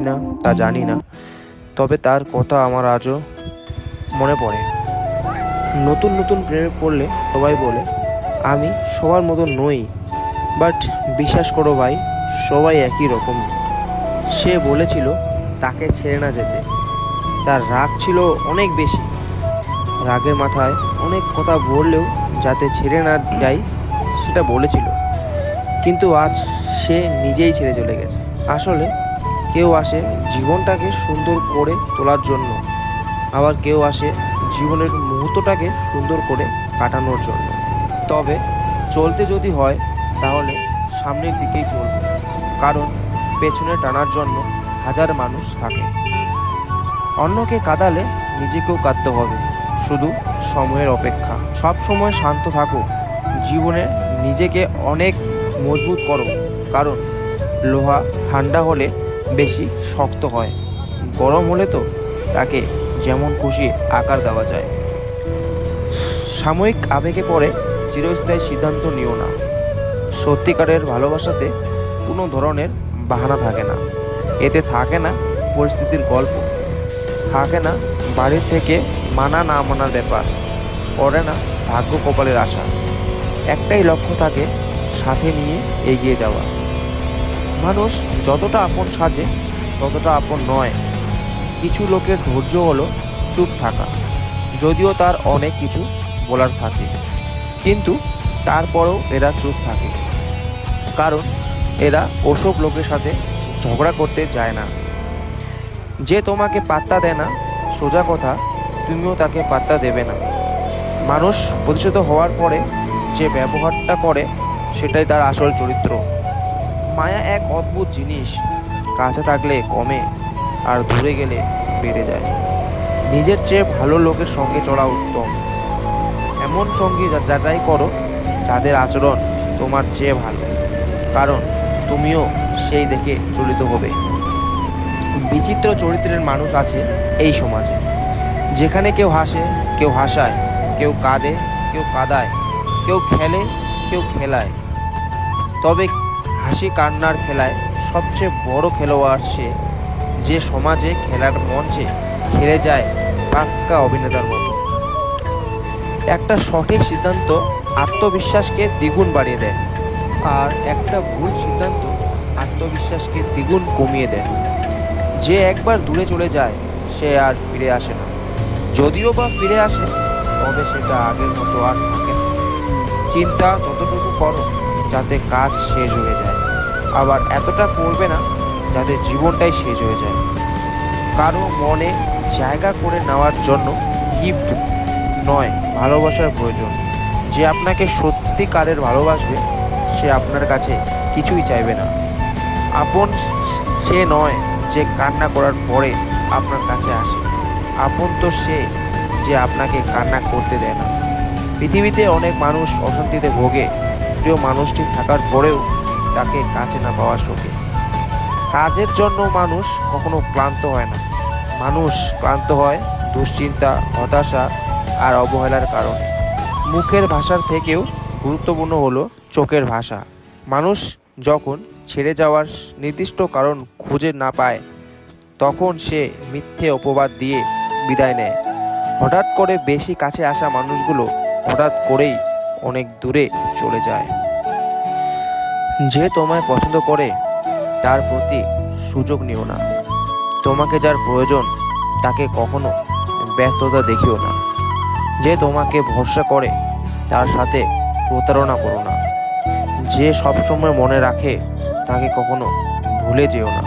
না, তা জানি না। তবে তার কথা আমার আজও মনে পড়ে। নতুন নতুন প্রেমে পড়লে সবাই বলে, আমি সবার মতো নই বাট বিশ্বাস করো ভাই, সবাই একই রকম। সে বলেছিল, তাকে ছেড়ে না যেতে। তার রাগ ছিল অনেক বেশি। রাগের মাথায় অনেক কথা বললেও যাতে ছেড়ে না যাই সেটা বলেছিল। কিন্তু আজ সে নিজেই ছেড়ে চলে গেছে। আসলে কেউ আসে জীবনটাকে সুন্দর করে তোলার জন্য। আবার কেউ আসে জীবনের মুহূর্তটাকে সুন্দর করে কাটানোর জন্য। তবে চলতে যদি হয়, তাহলে সামনের দিকেই চলবে। কারণ পেছনে টানার জন্য হাজার মানুষ থাকে। অন্যকে কাঁদালে নিজেকেও কাঁদতে হবে। শুধু সময়ের অপেক্ষা। সব সময় শান্ত থাকো। জীবনে নিজেকে অনেক মজবুত করো। কারণ লোহা ঠান্ডা হলে বেশি শক্ত হয়। গরম হলে তো তাকে যেমন খুশি আকার দেওয়া যায়। সাময়িক আবেগে পড়ে চিরস্থায়ী সিদ্ধান্ত নিও না। সত্যিকারের ভালোবাসাতে কোনো ধরনের বাহানা থাকে না। এতে থাকে না পরিস্থিতির গল্প। থাকে না বাড়ির থেকে মানা না মানার ব্যাপার। পড়ে না ভাগ্য কপালের আশা। একটাই লক্ষ্য থাকে, সাথে নিয়ে এগিয়ে যাওয়া। মানুষ যতটা আপন সাজে, ততটা আপন নয়। কিছু লোকের ধৈর্য হলো চুপ থাকা, যদিও তার অনেক কিছু বলার থাকে। কিন্তু তারপরেও এরা চুপ থাকে। কারণ এরা ওসব লোকের সাথে ঝগড়া করতে যায় না। যে তোমাকে পাত্তা দেয় না, সোজা কথা, তুমিও তাকে পাত্তা দেবে না। মানুষ প্রতিশোধ হওয়ার পরে যে ব্যবহারটা করে, সেটাই তার আসল চরিত্র। মায়া এক অদ্ভুত জিনিস। কাছে থাকলে কমে, আর দূরে গেলে বেড়ে যায়। নিজের চেয়ে ভালো লোকের সঙ্গে চড়া উত্তম। এমন সঙ্গী যাচাই করো, যাদের আচরণ তোমার চেয়ে ভালো। কারণ তুমিও সেই দেখে চলিত হবে। বিচিত্র চরিত্রের মানুষ আছে এই সমাজে। যেখানে কেউ হাসে, কেউ হাসায়, কেউ কাঁদে, কেউ কাঁদায়, কেউ খেলে, কেউ খেলায়। তবে হাসি কান্নার খেলায় সবচেয়ে বড় খেলোয়াড় সে। যে সমাজে খেলার মঞ্চে খেলে যায় পাক্কা অভিনেতার মতো। একটা সঠিক সিদ্ধান্ত আত্মবিশ্বাসকে দ্বিগুণ বাড়িয়ে দেয় আর একটা ভুল সিদ্ধান্ত আত্মবিশ্বাসকে দ্বিগুণ কমিয়ে দেয়। যে একবার দূরে চলে যায়, সে আর ফিরে আসে না। যদিও বা ফিরে আসে, তবে সেটা আগের মতো আর থাকে চিন্তা ততটুকু করো, যাতে কাজ শেষ হয়ে যায়। আবার এতটা করবে না যাতে জীবনটাই শেষ হয়ে যায়। কারও মনে জায়গা করে নেওয়ার জন্য গিফট নয়, ভালোবাসার প্রয়োজন। যে আপনাকে সত্যিকারের ভালোবাসবে, সে আপনার কাছে কিছুই চাইবে না। আপন সে নয় যে কান্না করার পরে আপনার কাছে আসে। আপন তো সে যে আপনাকে কান্না করতে দেয় না। পৃথিবীতে অনেক মানুষ অশান্তিতে ভোগে। প্রিয় মানুষটি থাকার পরেও তাকে কাছে না পাওয়ার শোকে। কাজের জন্য মানুষ কখনো ক্লান্ত হয় না। মানুষ ক্লান্ত হয় দুশ্চিন্তা, হতাশা আর অবহেলার কারণে। মুখের ভাষার থেকেও গুরুত্বপূর্ণ হলো চোখের ভাষা। মানুষ যখন ছেড়ে যাওয়ার নির্দিষ্ট কারণ খুঁজে না পায়, তখন সে মিথ্যে অপবাদ দিয়ে বিদায় নেয়। হঠাৎ করে বেশি কাছে আসা মানুষগুলো হঠাৎ করেই অনেক দূরে চলে যায়। যে তোমায় পছন্দ করে, তার প্রতি সুযোগ নিও না। তোমাকে যার প্রয়োজন, তাকে কখনো ব্যস্ততা দেখিও না। যে তোমাকে ভরসা করে, তার সাথে প্রতারণা করো না। যে সবসময় মনে রাখে, তাকে কখনো ভুলে যেও না।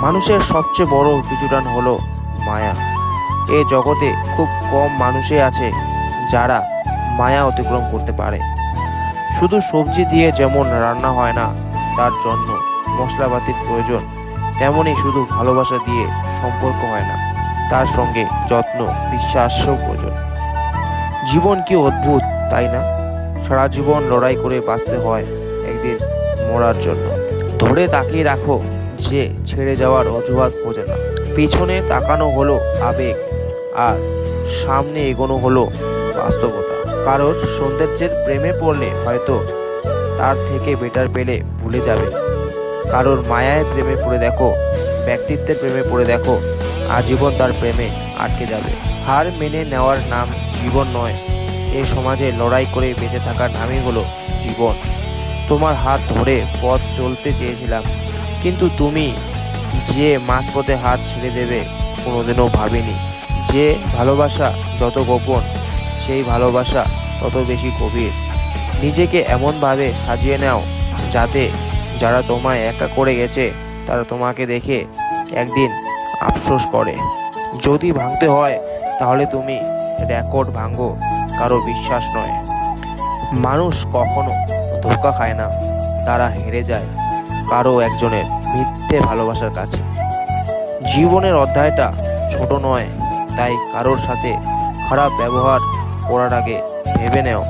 মানুষের সবচেয়ে বড় পিছুটান হলো মায়া। এ জগতে খুব কম মানুষই আছে যারা মায়া অতিক্রম করতে পারে। শুধু সবজি দিয়ে যেমন রান্না হয় না, তার জন্য মশলাপাতির প্রয়োজন তেমনই শুধু ভালোবাসা দিয়ে সম্পর্ক হয় না, তার সঙ্গে যত্ন, বিশ্বাসও প্রয়োজন। জীবন কি অদ্ভুত, তাই না? সারা জীবন লড়াই করে বাঁচতে হয় একদিন মরার জন্য। ধরে তাকিয়ে রাখো যে ছেড়ে যাওয়ার অজুহাত খোঁজে না। পিছনে তাকানো হলো আবেগ, আর সামনে এগোনো হলো বাস্তবতা। কারোর সৌন্দর্যের প্রেমে পড়লে হয়তো তার থেকে বেটার পেলে ভুলে যাবে। কারোর মায়ায় প্রেমে পড়ে দেখো, ব্যক্তিত্বের প্রেমে পড়ে দেখো, আজীবন তার প্রেমে আটকে যাবে। হার মেনে নেওয়ার নাম জীবন নয়, এ সমাজে লড়াই করে বেঁচে থাকার নামই হলো জীবন। তোমার হাত ধরে পথ চলতে চেয়েছিলাম, কিন্তু তুমি যে মাঝপথে হাত ছেড়ে দেবে, কোনোদিনও ভাবিনি। যে ভালোবাসা যত গোপন সেই ভালোবাসা তত বেশি গভীর। নিজেকে এমনভাবে সাজিয়ে নাও যাতে যারা তোমায় একা করে গেছে, তারা তোমাকে দেখে একদিন আফসোস করে। যদি ভাঙতে হয়, তাহলে তুমি রেকর্ড ভাঙো, কারও বিশ্বাস নয়। মানুষ কখনো ধোকা খায় না, তারা হেরে যায় কারও একজনের মিথ্যে ভালোবাসার কাছে। জীবনের অধ্যায়টা ছোট নয়, তাই কারোর সাথে খারাপ ব্যবহার আগে ভেবে নেও।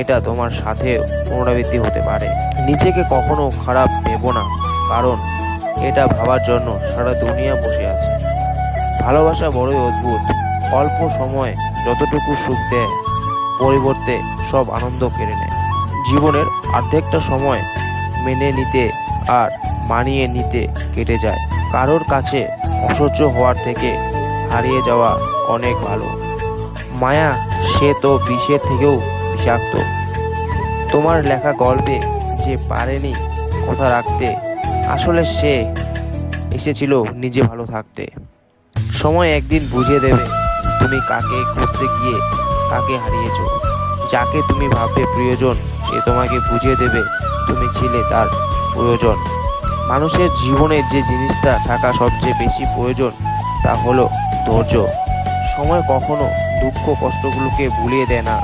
এটা তোমার সাথে পুনরাবৃত্তি হতে পারে। নিজেকে কখনো খারাপ ভেবো না, কারণ এটা ভাবার জন্য সারা দুনিয়া বসে আছে। ভালোবাসা বড়ই অদ্ভুত। অল্প সময় যতটুকু সুখ দেয়, পরিবর্তে সব আনন্দ কেড়ে নেয়। জীবনের অর্ধেকটা সময় মেনে নিতে আর মানিয়ে নিতে কেটে যায়। কারোর কাছে অসহ্য হওয়ার থেকে হারিয়ে যাওয়া অনেক ভালো। মায়া সে তো বিষের থেকেও বিষাক্ত। তোমার লেখা গল্পে যে পারেনি কথা রাখতে, আসলে সে এসেছিল নিজে ভালো থাকতে। সময় একদিন বুঝিয়ে দেবে তুমি কাকে খুঁজতে গিয়ে কাকে হারিয়েছ। যাকে তুমি ভাববে প্রিয়জন, সে তোমাকে বুঝিয়ে দেবে তুমি ছিলে তার প্রয়োজন। মানুষের জীবনে যে জিনিসটা থাকা সবচেয়ে বেশি প্রয়োজন, তা হলো ধৈর্য। সময় কখনো দুঃখ কষ্টগুলোকে ভুলিয়ে দেয় না।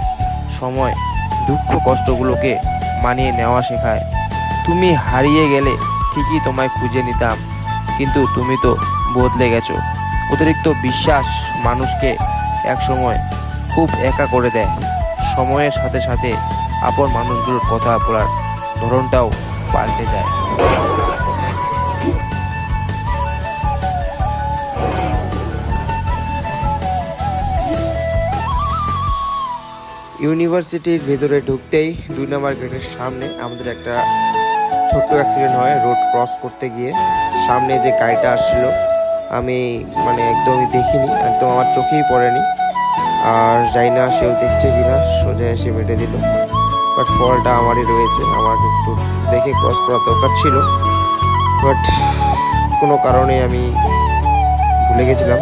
সময় দুঃখ কষ্টগুলোকে মানিয়ে নেওয়া শেখায়। তুমি হারিয়ে গেলে ঠিকই তোমায় খুঁজে নিতাম, কিন্তু তুমি তো বদলে গেছো। অতিরিক্ত বিশ্বাস মানুষকে একসময় খুব একা করে দেয়। সময়ের সাথে সাথে আপন মানুষগুলোর কথা বলার ধরনটাও পাল্টে যায়। ইউনিভার্সিটির ভেতরে ঢুকতেই দুই নম্বর গেটের সামনে আমাদের একটা ছোট্ট অ্যাক্সিডেন্ট হয় রোড ক্রস করতে গিয়ে। সামনে যে গাড়িটা আসছিল, আমি মানে একদমই দেখিনি, একদম আমার চোখেই পড়েনি। আর যাই না সেও দেখছে কিনা, সোজা এসে মেটে দিল। বাট ফলটা আমারই রয়েছে, আমার একটু দেখে ক্রস করা দরকার ছিল। বাট কোনো কারণে আমি ভুলে গেছিলাম।